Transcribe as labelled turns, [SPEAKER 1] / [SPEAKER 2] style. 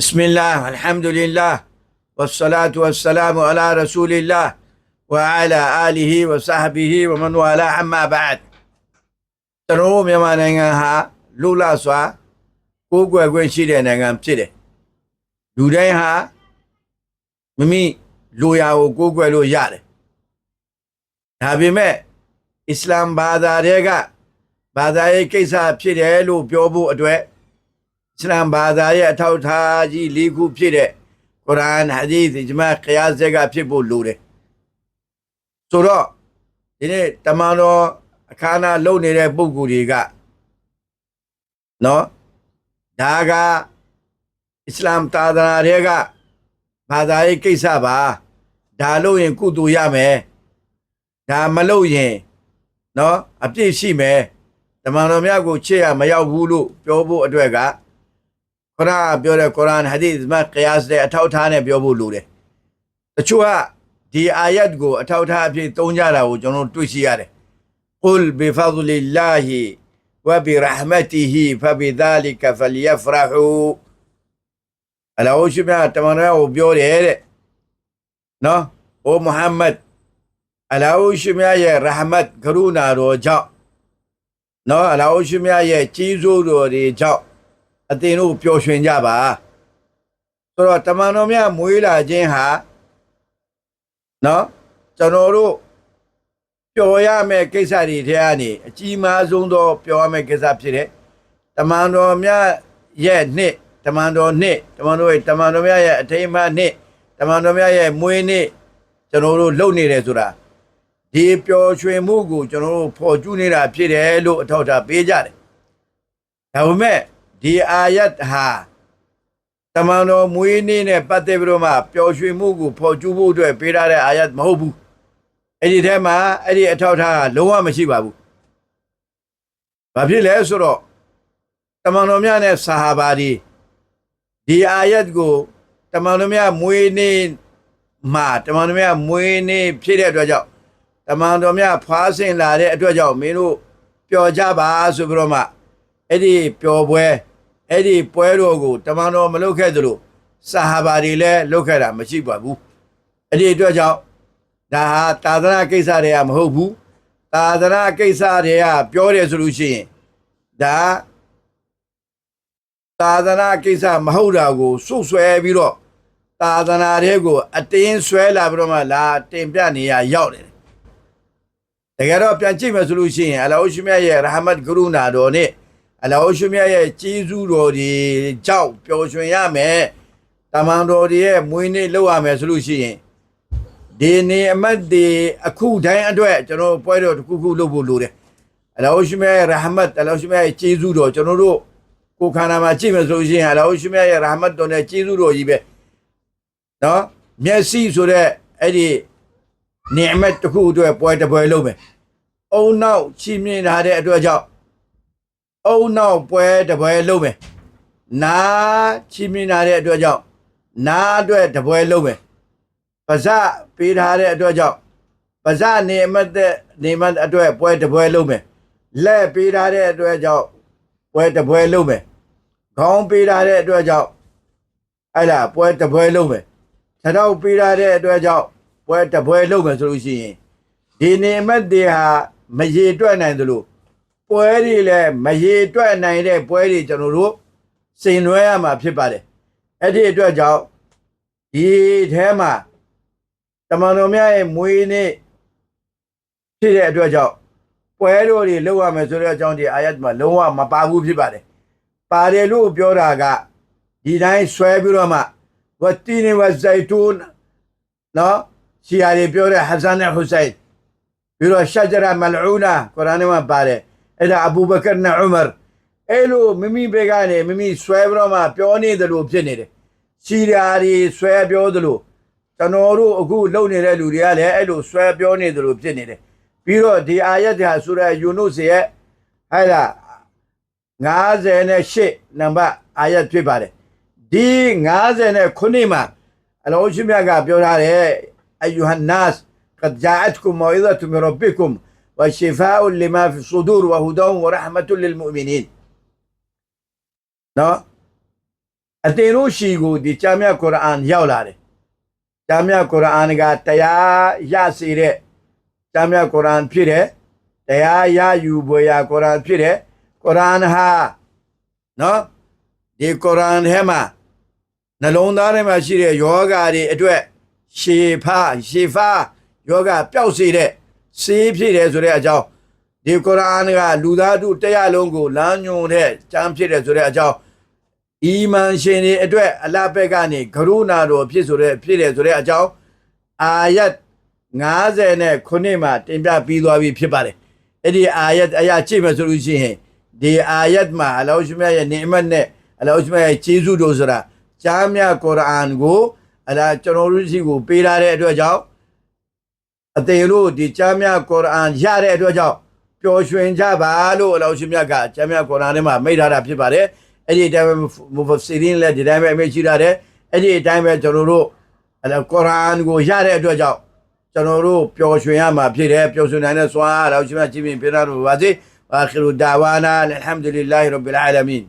[SPEAKER 1] بسم الله الحمد لله والصلاة والسلام على رسول الله وعلى آله وصحبه ومن والاه أما بعد ကျွန်တော်တို့မြန်မာနိုင်ငံဟာလူလာစွာကိုးကွယ်ခွင့်ရှိတဲ့နိုင်ငံဖြစ်တယ်။လူတိုင်းဟာမိမိလူရာကိုကိုးကွယ်လို့ရတယ်။ဒါပေမဲ့အစ္စလာမ်ဘာသာတွေကဘာသာရေးကိစ္စဖြစ်တယ်လို့ပြောဖို့အတွက် အစ္စလာမ်ဘာသာရဲ့အထောက်အထားကြီး၄ခုဖြစ်တဲ့ကုရ်အာန်ဟာဒီသ်ဂျမတ်ခယာဇက်ကဖြစ်ဖို့လိုတယ်ဆိုတော့ဒီနေ့တမန်တော်အခမ်းအနားလုပ်နေတဲ့ပုဂ္ဂိုလ်တွေကနော်ဒါကအစ္စလာမ်သာသနာတွေကဘာသာရေးကိစ္စပါဒါလို့ရင်ကုသိုလ်ရမယ်ဒါမလို့ရင်နော်အပြည့်ရှိမယ်တမန်တော်များကိုချစ်ရမရောက်ဘူးလို့ပြောဖို့အတွက်က ခုနပြောတဲ့ကုရ်အာန်ဟာဒီသ်မှာကယာစ်တဲ့အထောက်အထားနဲ့ပြောဖို့လိုတယ်တချို့ကဒီအာယတ်ကိုအထောက်အထားအဖြစ်သုံးကြတာကိုကျွန်တော်တွေ့ရှိရတယ်ကုလ်ဘီဖဒလီလာဟီဝဘီရဟမတီဟီဖဘီဒါလီကဖလီယဖရဟူအလာဟူရှိမြတ်တမန်တော်ကိုပြောတယ်တဲ့နော်အိုမုဟမ္မဒ်အလာဟူရှိမြတ်ရဲ့ရဟမတ်ကရုဏာတော်ကြောင့်နော်အလာဟူရှိမြတ်ရဲ့ကြီးစိုးတော်တွေကြောင့် အသင်တို့ပျော်ရွှင်ကြပါဆိုတော့တမန်တော်မြတ်မွေးလာခြင်းဟာနော်ကျွန်တော်တို့ပျော်ရမယ့်ကိစ္စတွေထဲကနေအကြီးမားဆုံးသောပျော်ရမယ့်ကိစ္စဖြစ်တဲ့တမန်တော်မြတ်ရဲ့နှစ်တမန်တော်နှစ်တမန်တော်ရဲ့တမန်တော်မြတ်ရဲ့အထိမ်းအမှတ်နှစ်တမန်တော်မြတ်ရဲ့မွေးနေ့ကျွန်တော်တို့လုပ်နေတယ်ဆိုတာဒီပျော်ရွှင်မှုကိုကျွန်တော်တို့ဖော်ကျူးနေတာဖြစ်တယ်လို့အထောက်အထားပေးကြတယ်ဒါပေမဲ့ ဒီအာယတ်ဟာတမန်တော်မွေးနေ့နဲ့ပတ်သက်ပြီးတော့မှပျော်ရွှင်မှုကိုဖော်ကျူးဖို့အတွက်ပေးထားတဲ့အာယတ်မဟုတ်ဘူးအဲ့ဒီထဲမှာအဲ့ဒီအထောက်အထားကလုံးဝမရှိပါဘူးဘာဖြစ်လဲဆိုတော့တမန်တော်များနဲ့ဆာဟာဘာဒီဒီအာယတ်ကိုတမန်တော်များမွေးနေ့မှာတမန်တော်များမွေးနေ့ဖြစ်တဲ့အတွက်ကြောင့်တမန်တော်များဖွားဆင်လာတဲ့အတွက်ကြောင့်မင်းတို့ပျော်ကြပါဆိုပြီးတော့မှအဲ့ဒီပျော်ပွဲ အဲ့ဒီပွဲတော်ကိုတမန်တော်မလုပ်ခဲ့သလိုဆာဟာဘာတွေလည်းလုပ်ခဲ့တာမရှိပါဘူးအဲ့ဒီအတွက်ကြောင့်ဒါဟာသာသနာကိစ္စတွေကမဟုတ်ဘူးသာသနာကိစ္စတွေကပြောတယ်ဆိုလို့ရှိရင်ဒါသာသနာကိစ္စမဟုတ်တာကိုစွတ်ဆွဲပြီးတော့သာသနာတွေကိုအတင်းဆွဲလာပြီးတော့မှလာတင်ပြနေရရောက်တယ်တကယ်တော့ပြန်ကြည့်မယ်ဆိုလို့ရှိရင်အလ္လာဟ်ရှိမြတ်ရဲ့ရဟမတ်ကရုဏာတော်နဲ့ အလောရှိမြတ်ရဲ့ကြီးစုတော်ဒီကြောက်ပျော်ရွှင်ရမယ်တမန်တော်တွေရဲ့မွေးနေ့လုပ်ရမယ်ဆိုလို့ရှိရင်ဒီနေအမတ်ဒီအခုတိုင်းအတွက်ကျွန်တော်ပွဲတော်တစ်ခုခုလုပ်ဖို့လိုတယ်အလောရှိမြတ်ရဲ့ရဟမတ်အလောရှိမြတ်ရဲ့ကြီးစုတော်ကျွန်တော်တို့ကိုယ်ခန္ဓာမှာကြည့်မယ်ဆိုလို့ရှိရင်အလောရှိမြတ်ရဲ့ရဟမတ်တော်နဲ့ကြီးစုတော်ကြီးပဲနော်မျက်စိဆိုတဲ့အဲ့ဒီနေအမတ်တစ်ခုအတွက်ပွဲတစ်ပွဲလုပ်မယ်အုံနောက်ချီးမြှင့်ထားတဲ့အတွက်ကြောင့် အုံနောက်ပွဲတပွဲလုံးမယ်နာချီးမြှင့်ထားတဲ့အတွက်ကြောင့်နာအတွက်တပွဲလုံးမယ်ပါဇက်ပေးထားတဲ့အတွက်ကြောင့်ပါဇက်နေမတ်တဲ့နေမတ်အတွက်ပွဲတပွဲလုံးမယ်လက်ပေးထားတဲ့အတွက်ကြောင့်ပွဲတပွဲလုံးမယ်ခေါင်းပေးထားတဲ့အတွက်ကြောင့်အဲ့လားပွဲတပွဲလုံးမယ်ခြေထောက်ပေးထားတဲ့အတွက်ကြောင့်ပွဲတပွဲလုံးမယ်ဆိုလို့ရှိရင်ဒီနေမတ်တွေဟာမရေတွက်နိုင်သလို ပွဲတွေလည်းမရေတွက်နိုင်တဲ့ပွဲတွေကျွန်တော်တို့စိန်နွှဲရမှာဖြစ်ပါတယ်အဲ့ဒီအတွက်ကြောင့်ဒီထဲမှာတမန်တော်များရဲ့မွေးနေ့ဖြစ်တဲ့အတွက်ကြောင့်ပွဲတော်တွေလုပ်ရမယ်ဆိုတဲ့အကြောင်းဒီအာယတ်မှာလုံးဝမပါဘူးဖြစ်ပါတယ်ပါတယ်လို့ပြောတာကဒီတိုင်းဆွဲပြီးတော့မှဝတ်တီနီဝတ်ဇိုင်တူန်နော်ရှီယာတွေပြောတဲ့ဟဆန်နဲ့ဟူဆိုင်ပြီးတော့ရှာဂျရာမလ်အူနာကုရ်အာန်မှာပါတယ် အဲ့ဒါအဘူဘကာနဲ့ဥမာအဲ့လိုမိမိဘက်ကနေမိမိဆွဲပြီးတော့မှပြောနေတယ်လို့ဖြစ်နေတယ်ရှီရာတွေဆွဲပြောသလိုကျွန်တော်တို့အခုလုပ်နေတဲ့လူတွေကလည်းအဲ့လိုဆွဲပြောနေတယ်လို့ဖြစ်နေတယ်ပြီးတော့ဒီအာယတ်တွေဟာဆိုရယူနုစရဲ့ဟဲ့လား58နံပါတ်အာယတ်ဖြစ်ပါတယ်ဒီ59မှာအလောရှိမြတ်ကပြောထားတယ်အယူဟန်နတ်ကဂျာအတ်ကူမောအိဒတ်မီရဘ်ဘီကုမ် وشفاء لما في الصدور وهدى ورحمة للمؤمنين နော် အသင်တို့ရှိကိုဒီဂျာမြတ်ကုရ်အာန်ရောက်လာတယ်ဂျာမြတ်ကုရ်အာန်ကတရားရစေတဲ့ဂျာမြတ်ကုရ်အာန်ဖြစ်တယ်တရားရယူပွဲရကုရ်အာန်ဖြစ်တယ်ကုရ်အာန်ဟာနော်ဒီကုရ်အာန်ထဲမှာနှလုံးသားထဲမှာရှိတဲ့ယောဂါတွေအတွက်ရှေဖာရှေဖာယောဂပျောက်စေတဲ့ စေးဖြစ်တယ်ဆိုတဲ့အကြောင်းဒီကုရ်အာန်ကလူသားတို့တရားလုံးကိုလမ်းညွှန်တဲ့ကျမ်းဖြစ်တယ်ဆိုတဲ့အကြောင်းအီမန်ရှင်တွေအတွက်အလဘက်ကနေကရုဏာတော်ဖြစ်ဆိုတဲ့ဖြစ်တယ်ဆိုတဲ့အကြောင်းအာယတ်90နဲ့ခုနှစ်မှာတင်ပြပြီးသွားပြီဖြစ်ပါတယ်အဲ့ဒီအာယတ်အရာကြည့်မယ်ဆိုလို့ရှိရင်ဒီအာယတ်မှာအလောရှမြတ်ရဲ့နေမတ်နဲ့အလောရှမြတ်ရဲ့ကျေးဇူးတော်ဆိုတာဂျာမြတ်ကုရ်အာန်ကိုအလားကျွန်တော်တို့ရှိကိုပေးထားတဲ့အတွက်ကြောင့် အသေးလို့ဒီဂျာမြတ်ကုရ်အာန်ရတဲ့အတွက်ကြောင့်ပျော်ရွှင်ကြပါလို့အလောရှမြတ်ကဂျာမြတ်ကုရ်အာန်ထဲမှာမိတ်ထားတာဖြစ်ပါတယ်အဲ့ဒီအတိုင်းပဲမူဖဆီရင်လည်းဒီတိုင်းပဲအမေရှိရတယ်အဲ့ဒီအတိုင်းပဲကျွန်တော်တို့အဲ့ဒါကုရ်အာန်ကိုရတဲ့အတွက်ကြောင့်ကျွန်တော်တို့ပျော်ရွှင်ရမှာဖြစ်တယ်ပျော်ရွှင်နိုင်တဲ့စွာတော့ရှင်မကြည့်ပြီးပြရတော့ပါစေအာခီရူဒါဝါနာအလ်ဟမ်ဒူလ illah ရဘ်ဘီလ်အာလမင်